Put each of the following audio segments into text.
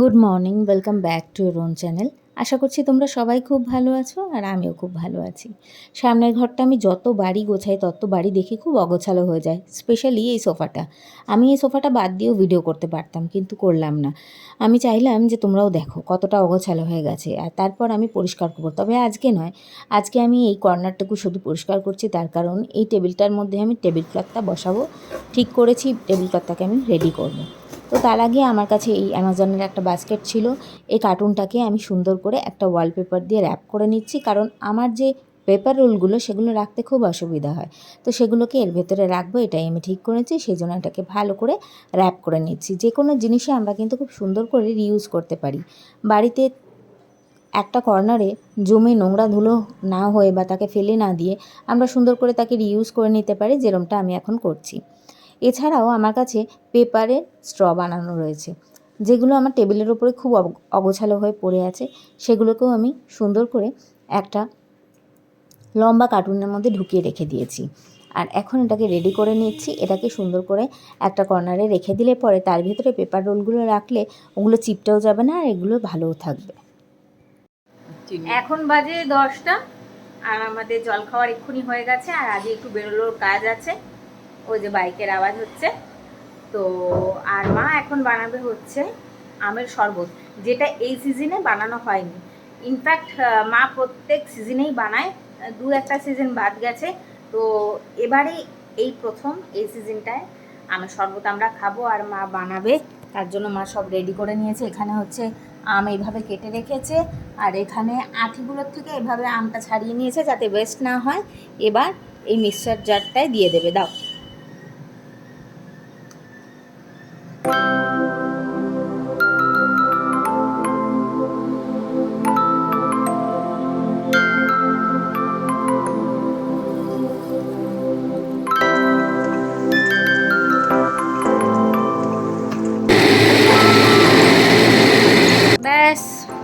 Good morning welcome back to own channel আশা করছি তোমরা সবাই খুব ভালো আছো আর আমিও খুব ভালো আছি। সামনের ঘরটা আমি যত বাড়ি গোছাই, তত বাড়ি দেখি খুব অগোছালো হয়ে যায় স্পেশালি এই সোফাটা। আমি এই সোফাটা বাদ দিয়েও ভিডিও করতে পারতাম, কিন্তু করলাম না। আমি চাইলাম যে তোমরাও দেখো কতটা অগোছালো হয়ে গেছে, আর তারপর আমি পরিষ্কার করব। তবে আজকে নয়, আজকে আমি এই কর্নারটুকু শুধু পরিষ্কার করছি তার কারণ এই টেবিলটার মধ্যে আমি টেবিল ক্লথটা বসাবো, ঠিক করেছি, টেবিল ক্লথটাকে আমি রেডি করব। তো তার আগে আমার কাছে এই অ্যামাজনের একটা বাস্কেট ছিল। এই কার্টুনটাকে আমি সুন্দর করে একটা ওয়ালপেপার দিয়ে র্যাপ করে নিচ্ছি। কারণ আমার যে পেপার রোলগুলো সেগুলো রাখতে খুব অসুবিধা হয়। তো সেগুলোকে এর ভেতরে রাখব, এটাই আমি ঠিক করেছি। সেই জন্য এটাকে ভালো করে র্যাপ করে নিচ্ছি। যে কোনো জিনিসে আমরা কিন্তু খুব সুন্দর করে রিউজ করতে পারি। বাড়িতে একটা কর্নারে জমে নোংরা ধুলো না হয়ে বা তাকে ফেলে না দিয়ে আমরা সুন্দর করে তাকে রিউজ করে নিতে পারি, যেরমটা আমি এখন করছি। এছাড়াও আমার কাছে পেপারের স্ট্র বানানো রয়েছে, যেগুলো আমার টেবিলের ওপরে খুব অগ- অগোছালো হয়ে পড়ে আছে। সেগুলোকেও আমি সুন্দর করে একটা লম্বা কার্টুনের মধ্যে ঢুকিয়ে রেখে দিয়েছি। আর এখন এটাকে রেডি করে নিচ্ছি। এটাকে সুন্দর করে একটা কর্নারে রেখে দিলে পরে তার ভিতরে পেপার রোলগুলো রাখলে ওগুলো চিপটেও যাবে না আর এগুলো ভালোও থাকবে। এখন বাজে দশটা, আর আমাদের জল খাওয়ার এক্ষুনি হয়ে গেছে, আর আজকে একটু বেরোলোর কাজ আছে। ওই যে বাইকের আওয়াজ হচ্ছে। তো আর মা এখন বানাবে হচ্ছে আমের শরবত, যেটা এই সিজনে বানানো হয়নি। ইনফ্যাক্ট মা প্রত্যেক সিজনেই বানায়, দু একটা সিজন বাদ গেছে। তো এবারে এই প্রথম, এই সিজনটায় আমের শরবত আমরা খাব আর মা বানাবে। তার জন্য মা সব রেডি করে নিয়েছে। এখানে হচ্ছে আম এইভাবে কেটে রেখেছে আর এখানে আঁঠিগুলোর থেকে এভাবে আমটা ছাড়িয়ে নিয়েছে যাতে ওয়েস্ট না হয়। এবার এই মিক্সচার জারটায় দিয়ে দেবে। দাও।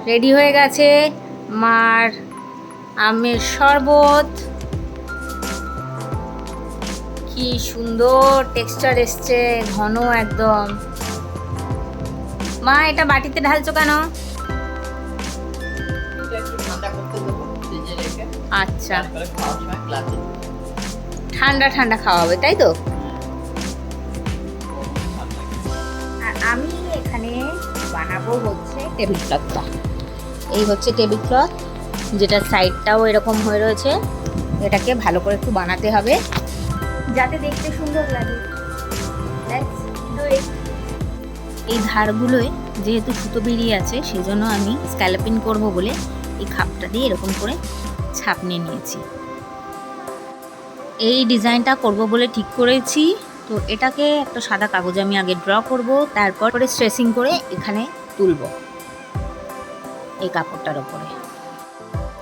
রেডি হয়ে গেছে মার আমের শরবত। কি সুন্দর টেক্সচার এসছে ঘন একদম। মা এটা বাটিতে ঢালছো কেন? আচ্ছা। ঠান্ডা ঠান্ডা খাওয়াবে তাই তো? আমি এখানে বানাবো হচ্ছে টেবিল ক্লথটা। এই হচ্ছে টেবিল ক্লথ যেটা সাইডটাও এরকম হয়ে রয়েছে। এটাকে ভালো করে একটু বানাতে হবে। যাতে দেখতে সুন্দর লাগে. এই ধারগুলোয় যেহেতু সুতো বেরিয়ে আছে সেই জন্য আমি স্ক্যালাপিং করব বলে এই খাপটা দিয়ে এরকম করে ছাপ নিয়ে নিয়েছি। এই ডিজাইনটা করব বলে ঠিক করেছি। তো এটাকে একটা সাদা কাগজে আমি আগে ড্র করব, তারপর স্ট্রেসিং করে এখানে তুলব। এই কাপড়টার ওপরে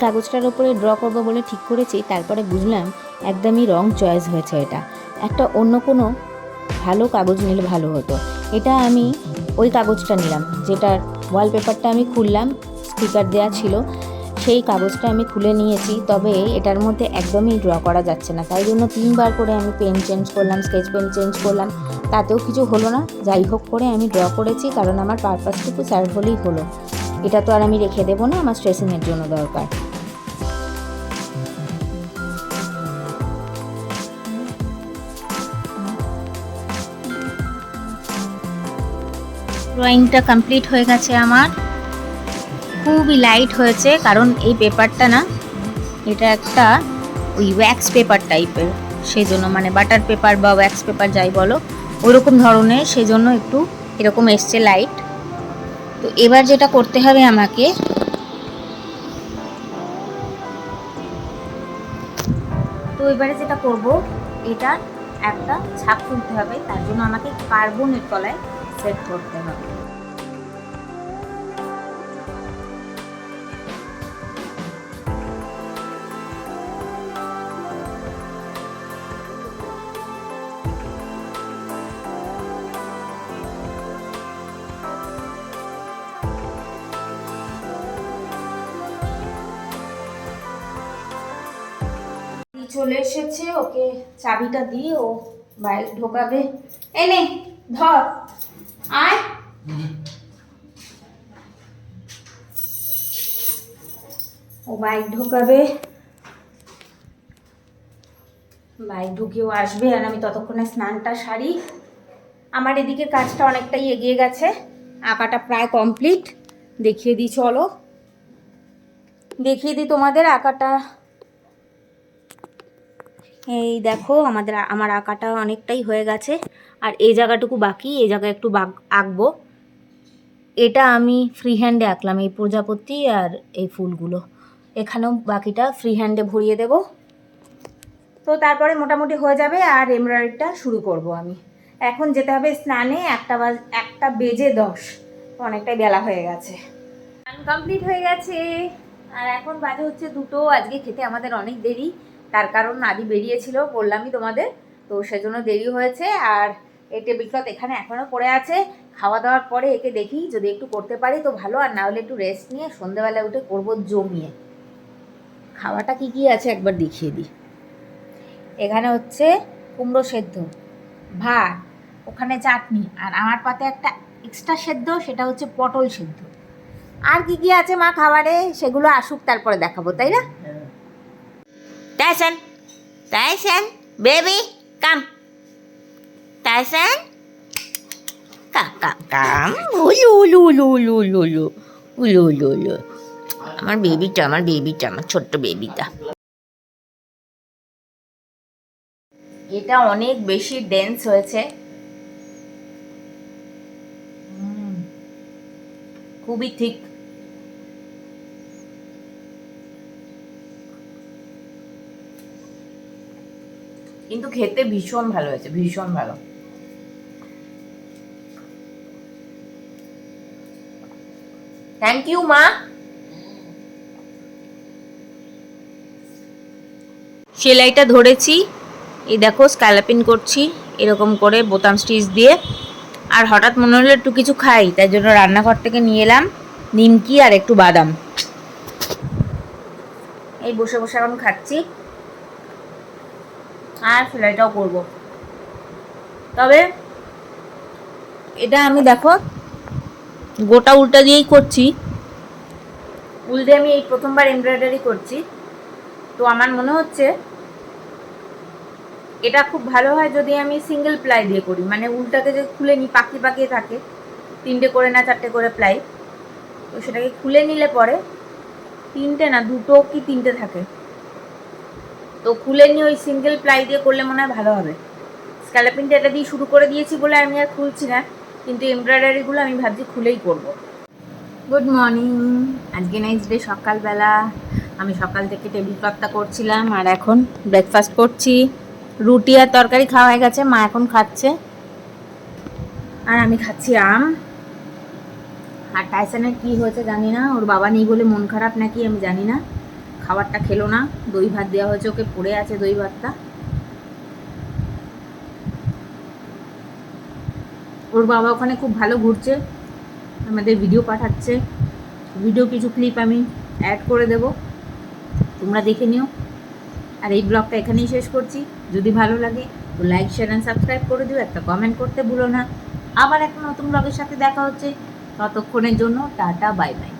কাগজটার ওপরে ড্র করব বলে ঠিক করেছি, তারপরে বুঝলাম একদমই রং চয়েস হয়েছে এটা। একটা অন্য কোনো ভালো কাগজ নিলে ভালো হতো। এটা আমি ওই কাগজটা নিলাম, যেটার ওয়ালপেপারটা আমি খুললাম স্টিকার দেওয়া ছিল, সেই কাগজটা আমি খুলে নিয়েছি, তবে এটার মধ্যে একদমই ড্র করা যাচ্ছে না। তাই জন্য তিনবার করে আমি পেন চেঞ্জ করলাম স্কেচ পেন চেঞ্জ করলাম, তাতেও কিছু হলো না। যাই হোক করে আমি ড্র করেছি, কারণ আমার পারপাসটুকু সার্ভ হলেই হলো। এটা তো আর আমি রেখে দেবো না, আমার স্ট্রেসিংয়ের জন্য দরকার। ড্রয়িংটা কমপ্লিট হয়ে গেছে আমার। খুবই লাইট হয়েছে, কারণ এই পেপারটা না, এটা একটা ওই ওয়্যাক্স পেপার টাইপের সেই জন্য মানে বাটার পেপার বা ওয়্যাক্স পেপার যাই বলো ওইরকম ধরনের সেই জন্য একটু এরকম এসছে লাইট তো এবার যেটা করতে হবে আমাকে তো এবারে যেটা করব, এটা একটা ছাপ তুলতে হবে। তার জন্য আমাকে কার্বনের তলায় সেট করতে হবে। চলে এসেছে, ওকে চাবিটা দিয়ে ও বাইক ঢোকাবে। এনে ধর, আয়। ও বাইক ঢোকাবে। বাইক ঢুকেও আসবে, আর আমি ততক্ষণে স্নানটা সারি। আমার এদিকে কাজটা অনেকটাই এগিয়ে গেছে, আঁকাটা প্রায় কমপ্লিট। দেখিয়ে দিই, চলো। দেখিয়ে দিই তোমাদের আঁকাটা। এই দেখো, আমাদের আমার আঁকাটা অনেকটাই হয়ে গেছে। আর এই জায়গাটুকু বাকি, এই জায়গায় একটু আঁকবো। এটা আমি ফ্রি হ্যান্ডে আঁকলাম, এই প্রজাপতি আর এই ফুলগুলো। এখানেও বাকিটা ফ্রি হ্যান্ডে ভরিয়ে দেব। তো তারপরে মোটামুটি হয়ে যাবে, আর এমব্রয়ডারিটা শুরু করব আমি। এখন যেতে হবে স্নানে, একটা বাজ, একটা বেজে দশ। অনেকটাই বেলা হয়ে গেছে। কমপ্লিট হয়ে গেছে। আর এখন বাজে হচ্ছে দুটো, আজকে খেতে আমাদের অনেক দেরি। তার কারণ আদি বেরিয়েছিল, বললামই তোমাদের। তো সেজন্য দেরি হয়েছে আর এই টেবিল ক্লথ এখানে এখনও পড়ে আছে। খাওয়া দাওয়ার পরে একে দেখি, যদি একটু করতে পারি তো ভালো, আর না হলে একটু রেস্ট নিয়ে সন্ধেবেলা উঠে করব জমিয়ে। খাওয়াটা কি কি আছে একবার দেখিয়ে দিই। এখানে হচ্ছে কুমড়ো সেদ্ধ, ভাত, ওখানে চাটনি, আর আমার পাতে একটা এক্সট্রা সেদ্ধ, সেটা হচ্ছে পটল সেদ্ধ। আর কি কি আছে মা খাবারে? সেগুলো আসুক, তারপরে দেখাবো, তাই না? Tyson, Tyson, baby, come. Tyson, come, come, come. উলু উলু উলু উলু উলু উলু উলু উলু উলু আমার বেবিটা আমার বেবিটা আমার ছোট্ট বেবিটা এটা অনেক বেশি ডেন্স হয়েছে। খুবই ঠিক কিন্তু খেতে ভীষণ ভালো হয়েছে, ভীষণ ভালো। থ্যাংক ইউ মা। সেলাইটা ধরেছি। এই দেখো স্ক্যালাপিন করছি, এরকম করে বোতাম স্টিচ দিয়ে। আর হঠাৎ মনে হলো একটু কিছু খাই, তাই জন্য রান্নাঘর থেকে নিয়ে এলাম নিমকি আর একটু বাদাম। এই বসে বসে এখন খাচ্ছি। আর সেলাইটাও করব। তবে এটা আমি দেখো, গোটা উল্টা দিয়েই করছি। উল্টে আমি এই প্রথমবার এমব্রয়ডারি করছি। তো আমার মনে হচ্ছে এটা খুব ভালো হয় যদি আমি সিঙ্গেল প্লাই দিয়ে করি। মানে উল্টাকে যে খুলে নিই পাকি পাকিয়ে থাকে, তিনটে করে না, চারটে করে প্লাই তো সেটাকে খুলে নিলে পরে তিনটে না, দুটো কি তিনটে থাকে? তো খুলে নিয়ে ওই সিঙ্গেল প্লাই দিয়ে করলে মনে হয় ভালো হবে। স্ক্যালাপিনটা এটা দিয়ে শুরু করে দিয়েছি বলে আমি আর খুলছি না, কিন্তু এমব্রয়ডারিগুলো আমি ভাবছি খুলেই করব। গুড মর্নিং আজকে নেক্সট ডে সকালবেলা। আমি সকাল থেকে টেবিল ক্লথটা করছিলাম আর এখন ব্রেকফাস্ট করছি। রুটি আর তরকারি খাওয়া হয়ে গেছে, মা এখন খাচ্ছে। আর আমি খাচ্ছি আম। আর টাইসানের কি হয়েছে জানি না, ওর বাবা নেই বলে মন খারাপ নাকি আমি জানি না। খাবারটা খেলো না। দই ভাত দেওয়া হয়েছে, ওকে পড়ে আছে দই ভাতটা। ওর বাবা ওখানে খুব ভালো ঘুরছে, আমাদের ভিডিও পাঠাচ্ছে। ভিডিও কিছু ক্লিপ আমি অ্যাড করে দেব, তোমরা দেখে নিও। আর এই ব্লগটা এখানেই শেষ করছি। যদি ভালো লাগে, তো লাইক শেয়ার অ্যান্ড সাবস্ক্রাইব করে দিও, একটা কমেন্ট করতে ভুলো না। আবার একটা নতুন ব্লগের সাথে দেখা হচ্ছে। ততক্ষণের জন্য টাটা বাই বাই